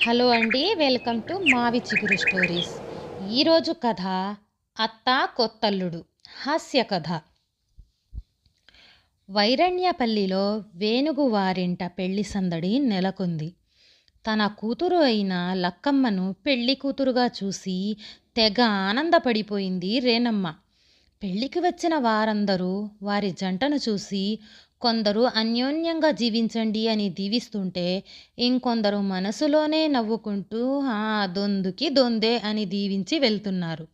Hello అండి welcome to మావి చిగురు స్టోరీస్. ఈరోజు కథ అత్త కొత్తల్లుడు హాస్య కథ. వైరణ్యపల్లిలో వేణుగు వారింట పెళ్ళి సందడి నెలకొంది. తన కూతురు అయిన లక్కమ్మను పెళ్ళి కూతురుగా చూసి తెగ ఆనందపడిపోయింది రేనమ్మ పెళ్ళికి వచ్చిన వారందరూ వారి జంటను చూసి కొందరు అన్యోన్యంగా జీవించండి అని దీవిస్తుంటే ఇంకొందరు మనసులోనే నవ్వుకుంటూ ఆ దొందుకి దొందే అని దీవించి వెళ్తున్నారు.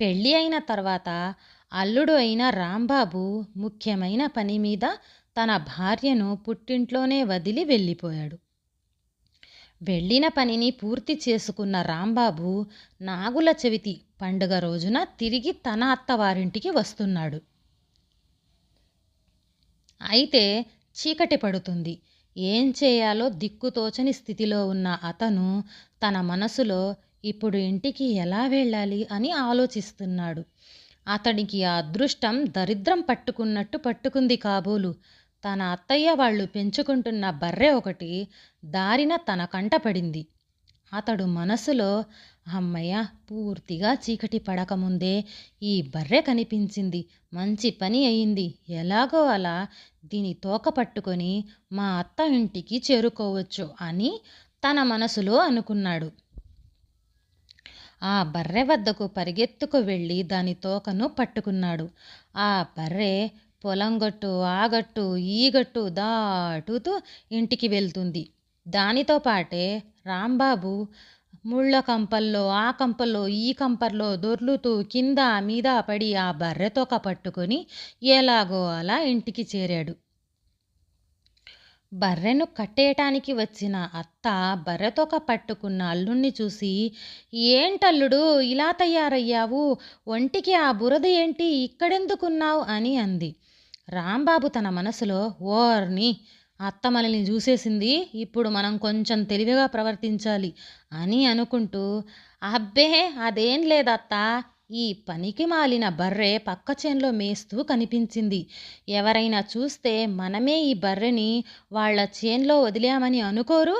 పెళ్ళి అయిన తర్వాత అల్లుడు అయిన రాంబాబు ముఖ్యమైన పని మీద తన భార్యను పుట్టింట్లోనే వదిలి వెళ్ళిపోయాడు. వెళ్ళిన పనిని పూర్తి చేసుకున్న రాంబాబు నాగుల చవితి పండుగ రోజున తిరిగి తన అత్తవారింటికి వస్తున్నాడు. అయితే చీకటి పడుతుంది. ఏం చేయాలో దిక్కుతోచని స్థితిలో ఉన్న అతను తన మనసులో ఇప్పుడు ఇంటికి ఎలా వెళ్ళాలి అని ఆలోచిస్తున్నాడు. అతడికి ఆ అదృష్టం దరిద్రం పట్టుకున్నట్టు పట్టుకుంది కాబోలు. తన అత్తయ్య వాళ్ళు పెంచుకుంటున్న బర్రె ఒకటి దారిన తన కంట పడింది. అతడు మనసులో అమ్మయ్య పూర్తిగా చీకటి పడకముందే ఈ బర్రె కనిపించింది. మంచి పని అయింది. ఎలాగో అలా దీని తోక పట్టుకొని మా అత్త ఇంటికి చేరుకోవచ్చు అని తన మనసులో అనుకున్నాడు. ఆ బర్రె వద్దకు పరిగెత్తుకు వెళ్ళి దాని తోకను పట్టుకున్నాడు. ఆ బర్రె పొలం గట్టు ఈగట్టు దాటుతూ ఇంటికి వెళ్తుంది. దానితో పాటే రాంబాబు ముళ్ళ కంపల్లో ఆ కంపల్లో ఈ కంపల్లో దొర్లుతూ కింద మీద పడి ఆ బర్రెతోక పట్టుకొని ఎలాగో అలా ఇంటికి చేరాడు. బర్రెను కట్టేయటానికి వచ్చిన అత్త బర్రెతోక పట్టుకున్న అల్లుణ్ణి చూసి ఏంటల్లుడు ఇలా తయారయ్యావు? ఒంటికి ఆ బురద ఏంటి? ఇక్కడెందుకున్నావు? అని అంది. రాంబాబు తన మనసులో ఓర్ని అత్త మనల్ని చూసేసింది ఇప్పుడు మనం కొంచెం తెలివిగా ప్రవర్తించాలి అని అనుకుంటూ అబ్బే అదేం లేదత్తా. ఈ పనికి మాలిన బర్రె పక్క చేనులో మేస్తూ కనిపించింది. ఎవరైనా చూస్తే మనమే ఈ బర్రెని వాళ్ళ చేన్లో వదిలామని అనుకోరు.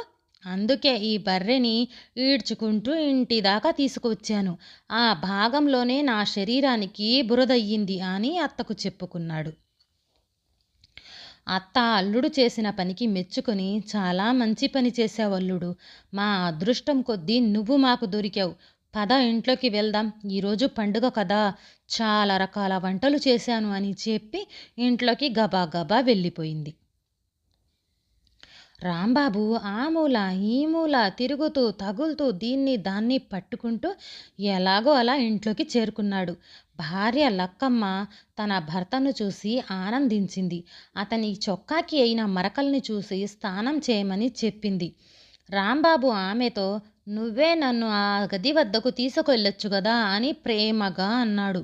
అందుకే ఈ బర్రెని ఈడ్చుకుంటూ ఇంటి దాకా తీసుకువచ్చాను. ఆ భాగంలోనే నా శరీరానికి బురదయ్యింది అని అత్తకు చెప్పుకున్నాడు. అత్త అల్లుడు చేసిన పనికి మెచ్చుకొని చాలా మంచి పని చేశావు అల్లుడు. మా అదృష్టం కొద్దీ నువ్వు మాకు దొరికావు. పద ఇంట్లోకి వెళ్దాం. ఈరోజు పండుగ కదా. చాలా రకాల వంటలు చేశాను అని చెప్పి ఇంట్లోకి గబా గబా వెళ్ళిపోయింది. రాంబాబు ఆ మూల ఈ మూల తిరుగుతూ తగులుతూ దీన్ని దాన్ని పట్టుకుంటూ ఎలాగో అలా ఇంట్లోకి చేరుకున్నాడు. భార్య లక్కమ్మ తన భర్తను చూసి ఆనందించింది. అతని చొక్కాకి అయిన మరకల్ని చూసి స్నానం చేయమని చెప్పింది. రాంబాబు ఆమెతో నువ్వే నన్ను ఆ గది వద్దకు తీసుకెళ్ళొచ్చు కదా అని ప్రేమగా అన్నాడు.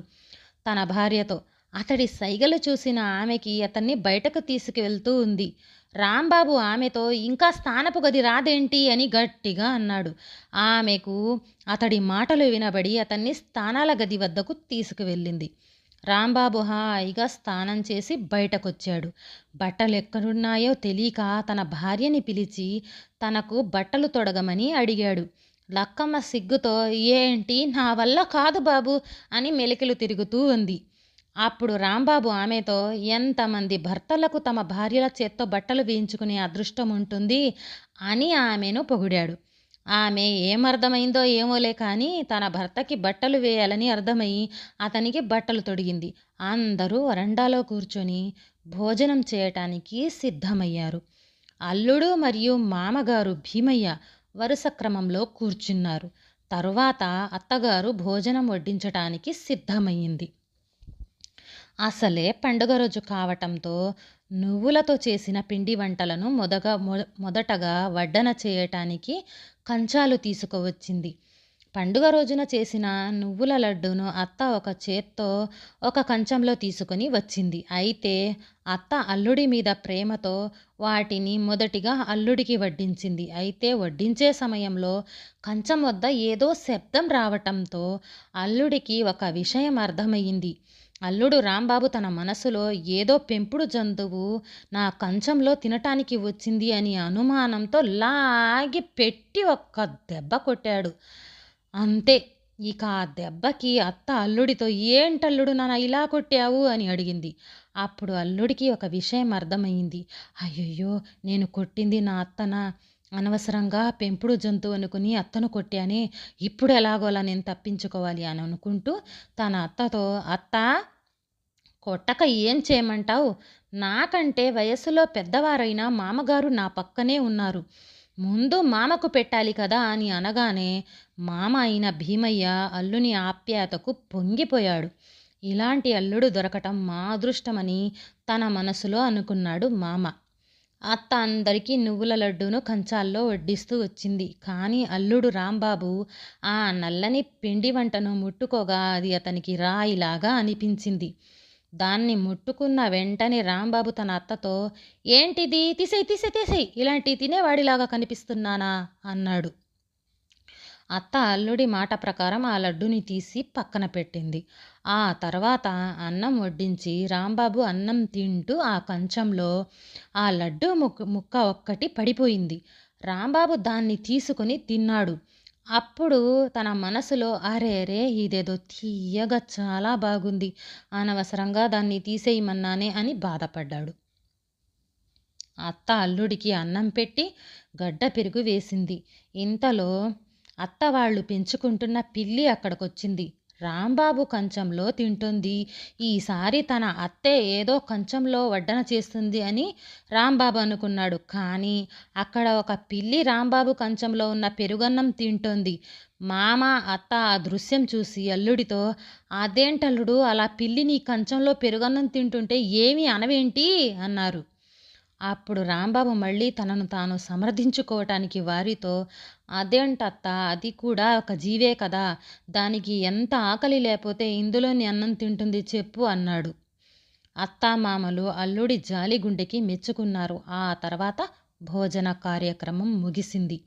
తన భార్యతో అతడి సైగలు చూసిన ఆమెకి అతన్ని బయటకు తీసుకువెళ్తూ ఉంది. రాంబాబు ఆమెతో ఇంకా స్థానపు గది రాదేంటి అని గట్టిగా అన్నాడు. ఆమెకు అతడి మాటలు వినబడి అతన్ని స్థానాల గది వద్దకు తీసుకువెళ్ళింది. రాంబాబు హాయిగా స్నానం చేసి బయటకొచ్చాడు. బట్టలు ఎక్కడున్నాయో తెలియక తన భార్యని పిలిచి తనకు బట్టలు తొడగమని అడిగాడు. లక్కమ్మ సిగ్గుతో ఏంటి? నా వల్ల కాదు బాబు అని మెలికలు తిరుగుతూ ఉంది అప్పుడు రాంబాబు ఆమెతో ఎంతమంది భర్తలకు తమ భార్యల చేత్తో బట్టలు వేయించుకునే అదృష్టం ఉంటుంది అని ఆమెను పొగిడాడు. ఆమె ఏమర్థమైందో ఏమోలే కానీ తన భర్తకి బట్టలు వేయాలని అర్థమై అతనికి బట్టలు తొడిగింది. అందరూ వరండాలో కూర్చొని భోజనం చేయటానికి సిద్ధమయ్యారు. అల్లుడు మరియు మామగారు భీమయ్య వరుస క్రమంలో కూర్చున్నారు. తరువాత అత్తగారు భోజనం వడ్డించటానికి సిద్ధమయ్యింది. అసలే పండుగ రోజు కావటంతో నువ్వులతో చేసిన పిండి వంటలను మొదగా మొదటగా వడ్డన చేయటానికి కంచాలు తీసుకువచ్చింది. పండుగ రోజున చేసిన నువ్వుల లడ్డూను అత్త ఒక చేత్తో ఒక కంచంలో తీసుకొని వచ్చింది. అయితే అత్త అల్లుడి మీద ప్రేమతో వాటిని మొదటిగా అల్లుడికి వడ్డించింది. అయితే వడ్డించే సమయంలో కంచం వద్ద ఏదో శబ్దం రావటంతో అల్లుడికి ఒక విషయం అర్థమయ్యింది. అల్లుడు రాంబాబు తన మనసులో ఏదో పెంపుడు జంతువు నా కంచంలో తినటానికి వచ్చింది అని అనుమానంతో లాగి పెట్టి ఒక్క దెబ్బ కొట్టాడు. అంతే ఇక ఆ దెబ్బకి అత్త అల్లుడితో ఏంటల్లుడు నన్ను ఇలా కొట్టావు? అని అడిగింది. అప్పుడు అల్లుడికి ఒక విషయం అర్థమైంది అయ్యయ్యో నేను కొట్టింది నా అత్తనా? అనవసరంగా పెంపుడు జంతువు అనుకుని అత్తను కొట్టానే ఇప్పుడు ఎలాగోలా నేను తప్పించుకోవాలి అని అనుకుంటూ తన అత్తతో అత్త కొట్టక ఏం చేయమంటావు? నాకంటే వయసులో పెద్దవారైన మామగారు నా పక్కనే ఉన్నారు. ముందు మామకు పెట్టాలి కదా అని అనగానే మామ అయిన భీమయ్య అల్లుని ఆప్యాయతకు పొంగిపోయాడు. ఇలాంటి అల్లుడు దొరకటం మా అదృష్టమని తన మనసులో అనుకున్నాడు మామ. అత్త అందరికీ నువ్వుల లడ్డూను కంచాల్లో వడ్డిస్తూ వచ్చింది. కానీ అల్లుడు రాంబాబు ఆ నల్లని పిండి వంటను ముట్టుకోగా అది అతనికి రాయిలాగా అనిపించింది. దాన్ని ముట్టుకున్న వెంటనే రాంబాబు తన అత్తతో ఏంటిది? తీసేయి తీసే తీసేయి ఇలాంటి తినేవాడిలాగా కనిపిస్తున్నానా? అన్నాడు. అత్త అల్లుడి మాట ప్రకారం ఆ లడ్డుని తీసి పక్కన పెట్టింది. ఆ తర్వాత అన్నం వడ్డించి రాంబాబు అన్నం తింటూ ఆ కంచంలో ఆ లడ్డు ముక్క ముక్క ఒక్కటి పడిపోయింది. రాంబాబు దాన్ని తీసుకుని తిన్నాడు. అప్పుడు తన మనసులో అరే రే ఇదేదో తీయగా చాలా బాగుంది. అనవసరంగా దాన్ని తీసేయమన్నానే అని బాధపడ్డాడు. అత్త అల్లుడికి అన్నం పెట్టి గడ్డ పెరుగు వేసింది. ఇంతలో అత్త వాళ్ళు పెంచుకుంటున్న పిల్లి అక్కడికొచ్చింది. రాంబాబు కంచంలో తింటుంది. ఈసారి తన అత్తే ఏదో కంచంలో వడ్డన చేస్తుంది అని రాంబాబు అనుకున్నాడు. కానీ అక్కడ ఒక పిల్లి రాంబాబు కంచంలో ఉన్న పెరుగన్నం తింటోంది. మామ అత్త ఆ దృశ్యం చూసి అల్లుడితో అదేంటల్లుడు అలా పిల్లి నీ కంచంలో పెరుగన్నం తింటుంటే ఏమీ అనవేంటి? అన్నారు. అప్పుడు రాంబాబు మళ్ళీ తనను తాను సమర్థించుకోవటానికి వారితో అదేంటత్త అది కూడా ఒక జీవే కదా దానికి ఎంత ఆకలి లేకపోతే ఇందులోని అన్నం తింటుంది చెప్పు అన్నాడు. అత్తామామలు అల్లుడి జాలి గుండెకి మెచ్చుకున్నారు. ఆ తర్వాత భోజన కార్యక్రమం ముగిసింది.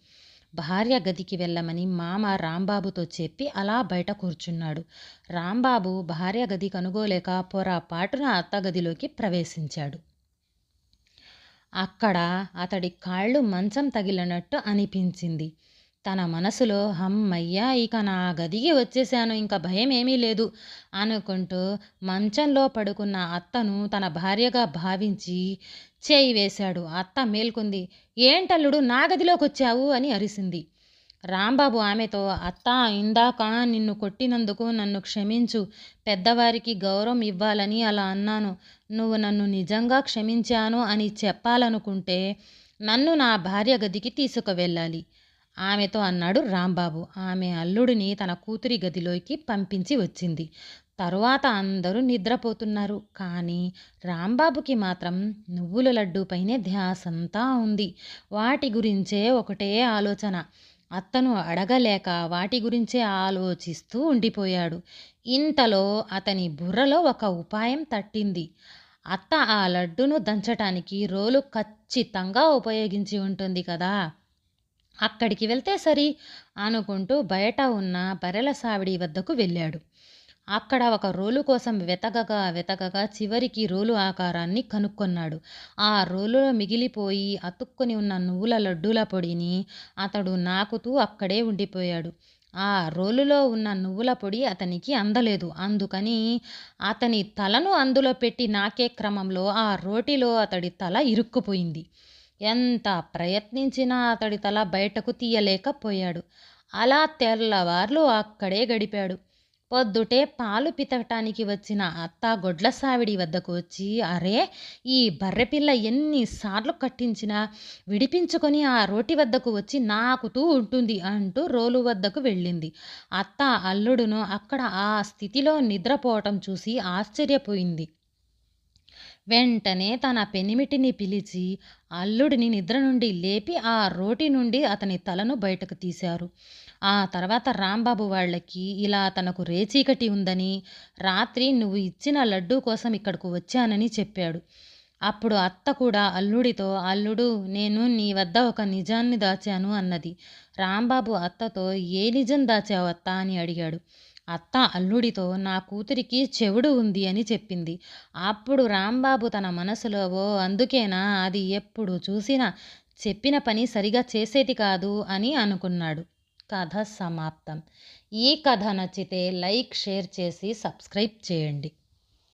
భార్య గదికి వెళ్ళమని మామ రాంబాబుతో చెప్పి అలా బయట కూర్చున్నాడు. రాంబాబు భార్య గది కనుగోలేక పొరపాటున అత్త గదిలోకి ప్రవేశించాడు. అక్కడ అతడి కాళ్ళు మంచం తగిలినట్టు అనిపించింది. తన మనసులో హమ్మయ్యా ఇక నా గదికి వచ్చేశాను ఇంకా భయం ఏమీ లేదు అనుకుంటూ మంచంలో పడుకున్న అత్తను తన భార్యగా భావించి చేయి వేశాడు. అత్త మేల్కొంది ఏంటల్లుడు నా గదిలోకి వచ్చావు? అని అరిసింది. రాంబాబు ఆమెతో అత్త ఇందాక నిన్ను కొట్టినందుకు నన్ను క్షమించు పెద్దవారికి గౌరవం ఇవ్వాలని అలా అన్నాను. నువ్వు నన్ను నిజంగా క్షమించాను అని చెప్పాలనుకుంటే నన్ను నా భార్య గదికి తీసుకువెళ్ళాలి. ఆమెతో అన్నాడు రాంబాబు. ఆమె అల్లుడిని తన కూతురి గదిలోకి పంపించి వచ్చింది. తరువాత అందరూ నిద్రపోతున్నారు. కానీ రాంబాబుకి మాత్రం నువ్వుల లడ్డూపైనే ధ్యాసంతా ఉంది. వాటి గురించే ఒకటే ఆలోచన. అత్తను అడగలేక వాటి గురించే ఆలోచిస్తూ ఉండిపోయాడు. ఇంతలో అతని బుర్రలో ఒక ఉపాయం తట్టింది. అత్త ఆ లడ్డును దంచటానికి రోలు ఖచ్చితంగా ఉపయోగించి ఉంటుంది కదా. అక్కడికి వెళ్తే సరి అనుకుంటూ బయట ఉన్న బరెల సావిడి వద్దకు వెళ్ళాడు. అక్కడ ఒక రోలు కోసం వెతకగా వెతకగా చివరికి రోలు ఆకారాన్ని కనుక్కొన్నాడు. ఆ రోలులో మిగిలిపోయి అతుక్కొని ఉన్న నువ్వుల లడ్డూల పొడిని అతడు నాకుతూ అక్కడే ఉండిపోయాడు. ఆ రోలులో ఉన్న నువ్వుల పొడి అతనికి అందలేదు. అందుకని అతని తలను అందులో పెట్టి నాకే క్రమంలో ఆ రోటిలో అతడి తల ఇరుక్కుపోయింది. ఎంత ప్రయత్నించినా అతడి తల బయటకు తీయలేకపోయాడు. అలా తెల్లవార్లు అక్కడే గడిపాడు. పొద్దుటే పాలు పితకటానికి వచ్చిన అత్త గొడ్ల సావిడి వద్దకు వచ్చి అరే ఈ బర్రెపిల్ల ఎన్నిసార్లు కట్టించినా విడిపించుకొని ఆ రోటి వద్దకు వచ్చి నాకుతూ ఉంటుంది అంటూ రోలు వద్దకు వెళ్ళింది. అత్త అల్లుడును అక్కడ ఆ స్థితిలో నిద్రపోవటం చూసి ఆశ్చర్యపోయింది. వెంటనే తన పెనిమిటిని పిలిచి అల్లుడిని నిద్ర నుండి లేపి ఆ రోటి నుండి అతని తలను బయటకు తీశారు. ఆ తర్వాత రాంబాబు వాళ్ళకి ఇలా తనకు రేచీకటి ఉందని రాత్రి నువ్వు ఇచ్చిన లడ్డూ కోసం ఇక్కడకు వచ్చానని చెప్పాడు. అప్పుడు అత్త కూడా అల్లుడితో అల్లుడు నేను నీ వద్ద ఒక నిజాన్ని దాచాను అన్నది. రాంబాబు అత్తతో ఏ నిజం దాచావు అత్త? అని అడిగాడు. అత్త అల్లుడితో నా కూతురికి చెవుడు ఉంది అని చెప్పింది. అప్పుడు రాంబాబు తన మనసులో ఓ అందుకేనా? అది ఎప్పుడు చూసినా చెప్పిన పని సరిగా చేసేది కాదు అని అనుకున్నాడు. కథ సమాప్తం. ఈ కథ నచ్చితే లైక్ షేర్ చేసి సబ్స్క్రైబ్ చేయండి.